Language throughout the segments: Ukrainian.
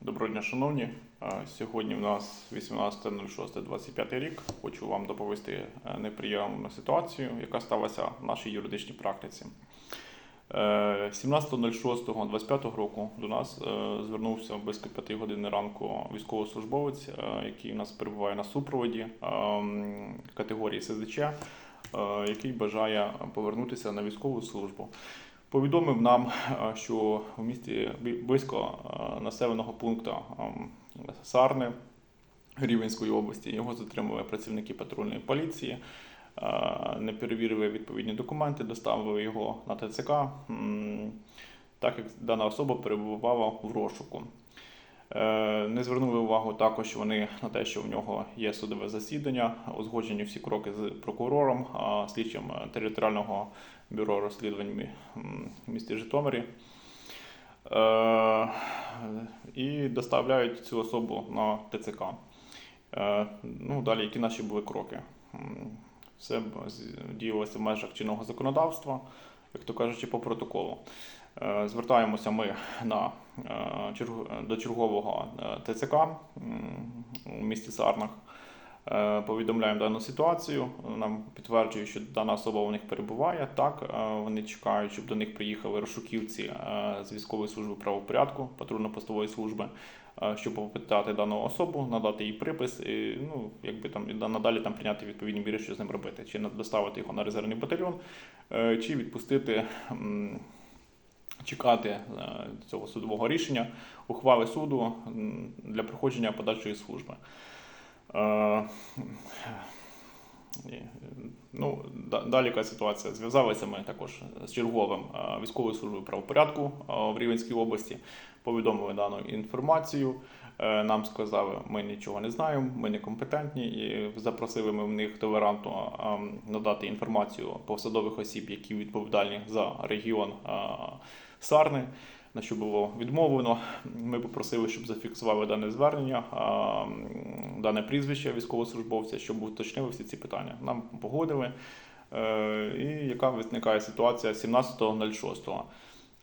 Доброго дня, шановні. Сьогодні в нас 18.06.25 рік. Хочу вам доповісти е, неприємну ситуацію, яка сталася в нашій юридичній практиці. Е, 17.06.25 року до нас е, звернувся близько 5 години ранку військовослужбовець, який у нас перебуває на супроводі е, категорії СЗЧ, який бажає повернутися на військову службу. Повідомив нам, е, що в місті близько е, населеного пункту ем, Сарни Рівенської області його затримали працівники патрульної поліції, е, не перевірили відповідні документи, доставили його на ТЦК, так як дана особа перебувала в розшуку. Не звернули увагу також вони на те, що в нього є судове засідання, узгоджені всі кроки з прокурором, слідчим територіального бюро розслідувань в місті Житомирі. Е, І доставляють цю особу на ТЦК. Е, Ну, далі, які наші були кроки? Все діялося в межах чинного законодавства, як то кажучи, по протоколу. Е, Звертаємося ми на, до чергового ТЦК у місті Сарнах. Е, Повідомляємо дану ситуацію. Нам підтверджують, що дана особа у них перебуває. Так, е, вони чекають, щоб до них приїхали розшуківці е, з військової служби правопорядку, патрульно-постової служби, щоб попитати дану особу, надати їй припис, і, ну, якби там і надалі там прийняти відповідні міри, що з ним робити, чи доставити його на резервний батальйон, чи відпустити. Чекати цього судового рішення, ухвали суду для проходження подальшої служби. Ну, да- далі яка ситуація? Зв'язалися ми також з черговим військовою службою правопорядку в Рівенській області, повідомили дану інформацію. Е, Нам сказали, ми нічого не знаємо, ми не компетентні, і запросили ми в них толерантно надати інформацію посадових осіб, які відповідальні за регіон Сарни. На що було відмовлено. Ми попросили, щоб зафіксували дане звернення, дане прізвище військовослужбовця, щоб уточнили всі ці питання. Нам погодили. Е, І яка виникає ситуація 17.06.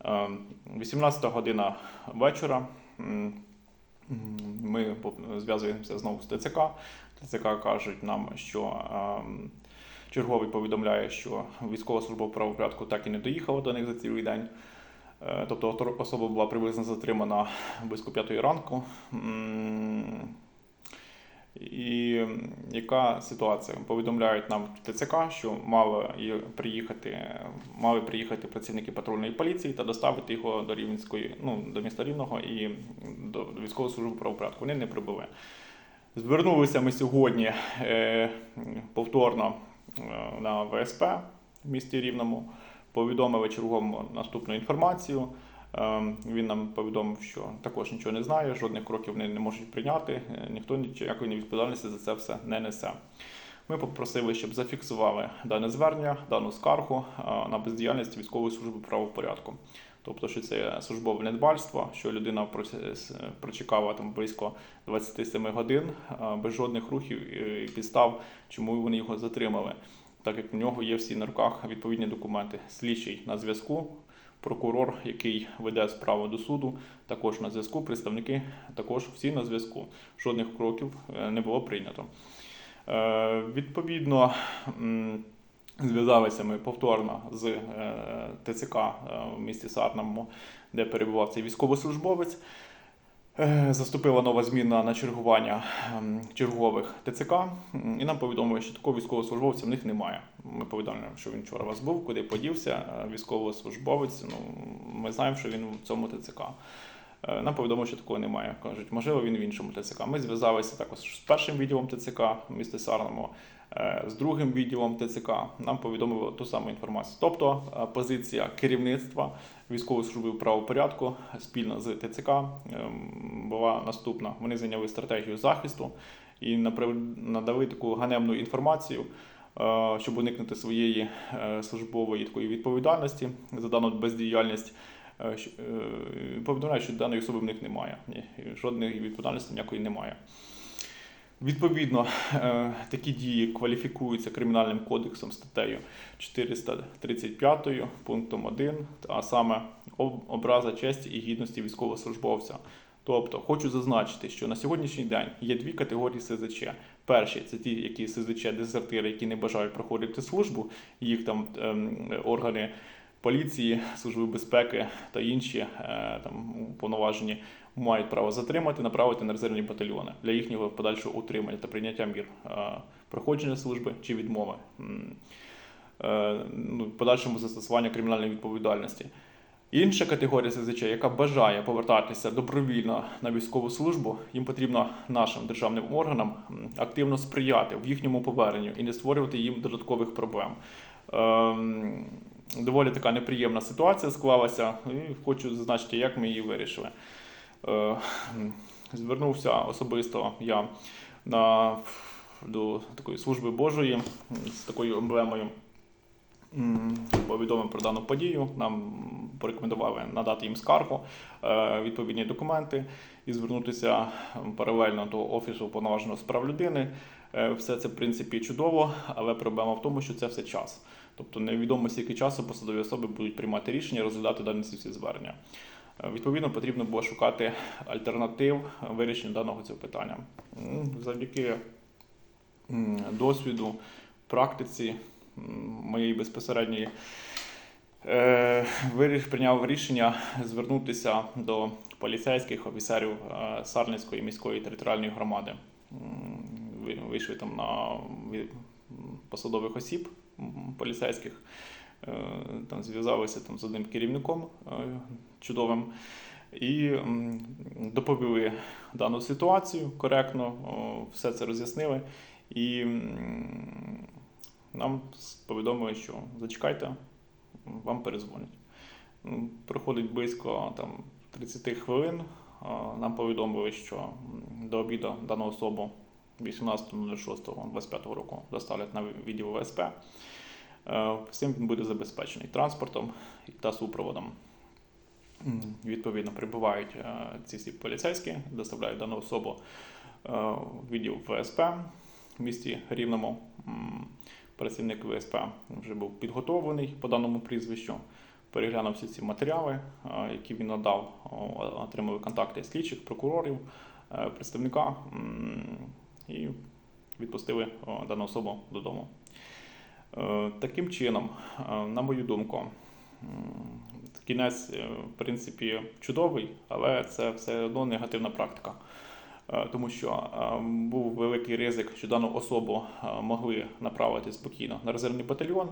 Е, 18 година вечора. Ми зв'язуємося знову з ТЦК. ТЦК кажуть нам, що ем, черговий повідомляє, що військова служба правопорядку так і не доїхала до них за цілий день. Е, Тобто особа була приблизно затримана близько п'ятої ранку. І яка ситуація? Повідомляють нам в ТЦК, що мали приїхати, мали приїхати працівники патрульної поліції та доставити його до Рівненської, ну, до міста Рівного і до військової служби правопорядку. Вони не прибули. Звернулися ми сьогодні е, повторно е, на ВСП в місті Рівному повідомили черговому наступну інформацію. Ем, Він нам повідомив, що також нічого не знає, жодних кроків вони не можуть прийняти, е, ніхто ніякої відповідальності за це все не несе. Ми попросили, щоб зафіксували дане звернення, дану скаргу е, на бездіяльність військової служби правопорядку. Тобто, що це службове недбальство, що людина прочекала там близько 27 годин е, без жодних рухів і підстав, чому вони його затримали так як в нього є всі на руках відповідні документи. Слідчий на зв'язку, прокурор, який веде справу до суду, також на зв'язку, представники також всі на зв'язку. Жодних кроків е, не було прийнято. Е, Відповідно, зв'язалися ми повторно з е, ТЦК в місті Сарному, де перебував цей військовослужбовець. Е, Заступила нова зміна на чергування ем, чергових ТЦК, і нам повідомили, що такого військовослужбовця в них немає. Ми повідомляємо, що він вчора вас був, куди подівся. Е, Військовослужбовець. Ну ми знаємо, що він в цьому ТЦК. Е, Нам повідомили, що такого немає. Кажуть, можливо, він в іншому ТЦК. Ми зв'язалися також з першим відділом ТЦК в місті Сарному, з другим відділом ТЦК. Нам повідомили ту саму інформацію. Тобто е, позиція керівництва військової служби правопорядку спільно з ТЦК ем, була наступна. Вони зайняли стратегію захисту і надали таку ганебну інформацію, е, щоб уникнути своєї е, службової такої відповідальності за дану бездіяльність. Е, е, Повідомляють, що даної особи в них немає. Жодної відповідальності ніякої немає. Відповідно, е, такі дії кваліфікуються кримінальним кодексом статтею 435 пунктом 1, а саме об- образа честі і гідності військовослужбовця. Тобто, хочу зазначити, що на сьогоднішній день є дві категорії СЗЧ. Перші це ті, які СЗЧ дезертири, які не бажають проходити службу, їх там ем, органи поліції, служби безпеки та інші е, там уповноважені мають право затримати, направити на резервні батальйони для їхнього подальшого утримання та прийняття мір е, проходження служби чи відмови. Е, ну, подальшому застосування кримінальної відповідальності. Інша категорія СЗЧ, яка бажає повертатися добровільно на військову службу, їм потрібно нашим державним органам активно сприяти в їхньому поверненню і не створювати їм додаткових проблем. Доволі така неприємна ситуація склалася, і хочу зазначити, як ми її вирішили. Е, Звернувся особисто я на, до такої служби Божої з такою емблемою. Повідомив про дану подію. Нам порекомендували надати їм скаргу, е, відповідні документи і звернутися паралельно до офісу повноваженого з прав людини. Е, Все це в принципі чудово, але проблема в тому, що це все час. Тобто невідомо скільки часу посадові особи будуть приймати рішення, розглядати дані всі звернення. Е, Відповідно, потрібно було шукати альтернатив вирішення даного цього питання. Завдяки досвіду, практиці моєї безпосередньої е, прийняв рішення звернутися до поліцейських офіцерів е, Сарненської міської територіальної громади. Вийшли там на посадових осіб поліцейських. Е, Там зв'язалися там з одним керівником е, чудовим і доповіли дану ситуацію коректно, все це роз'яснили. І нам повідомили, що зачекайте, вам перезвонять. Проходить близько там, 30 хвилин. Нам повідомили, що до обіду дану особу 18.06.25 року доставлять на відділ ВСП. Е, Всім він буде забезпечений транспортом та супроводом. Відповідно, прибувають е, ці всі поліцейські, доставляють дану особу е, відділ ВСП в місті Рівному. Працівник ВСП вже був підготовлений по даному прізвищу, переглянув всі ці матеріали, які він надав, отримали контакти слідчих, прокурорів, представника і відпустили дану особу додому. Е, Таким чином, е, на мою думку, кінець, е, в принципі, чудовий, але це все одно негативна практика. Тому що був великий ризик, що дану особу могли направити спокійно на резервний батальйон,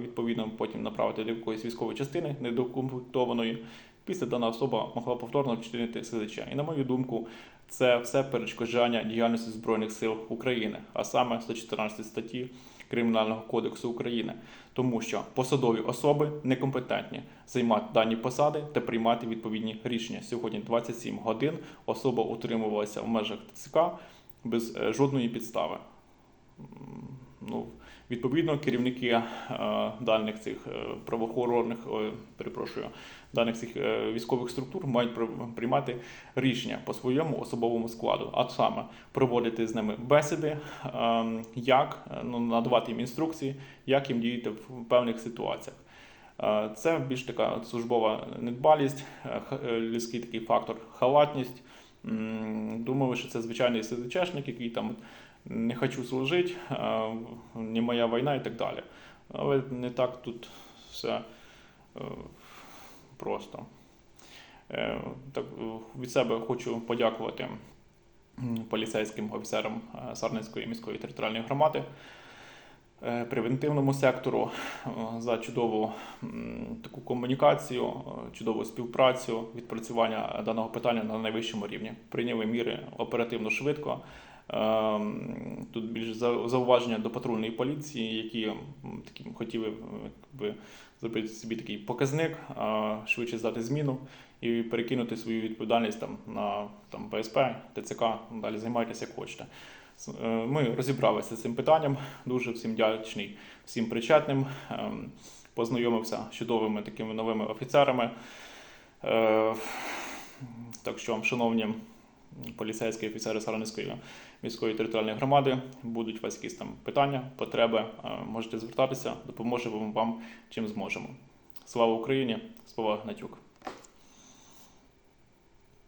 відповідно, потім направити до якоїсь військової частини недокомплектованої. Після дана особа могла повторно вчинити СЗЧ. І на мою думку, це все перешкоджання діяльності Збройних сил України, а саме 114 статті Кримінального кодексу України, тому що посадові особи некомпетентні займати дані посади та приймати відповідні рішення. Сьогодні 27 годин особа утримувалася в межах ТЦК без е, жодної підстави. Ну, відповідно, керівники е, даних цих е, правоохоронних, перепрошую, даних цих е, військових структур мають приймати рішення по своєму особовому складу, а саме проводити з ними бесіди, е, як ну, надавати їм інструкції, як їм діяти в певних ситуаціях. Це більш така службова недбалість, людський такий фактор халатність. М, Думали, що це звичайний СЗЧшник, який там не хочу служити, не моя війна і так далі. Але не так тут все е, просто. Е, Так, е, від себе хочу подякувати поліцейським офіцерам Сарненської міської територіальної громади, превентивному сектору за чудову таку комунікацію, чудову співпрацю, відпрацювання даного питання на найвищому рівні. Прийняли міри оперативно швидко. Ем, Тут більше за- зауваження до патрульної поліції, які такі хотіли якби, зробити собі такий показник, швидше здати зміну і перекинути свою відповідальність там на там ПСП, ТЦК. Далі займайтеся як хочете. Е, Ми розібралися з цим питанням. Дуже всім вдячний всім причетним. Ем, Познайомився з чудовими такими новими офіцерами. Е, Так що, шановні поліцейські офіцери Саранської міської територіальної громади, будуть у вас якісь там питання, потреби, е, можете звертатися, допоможемо вам чим зможемо. Слава Україні! Слава Гнатюк!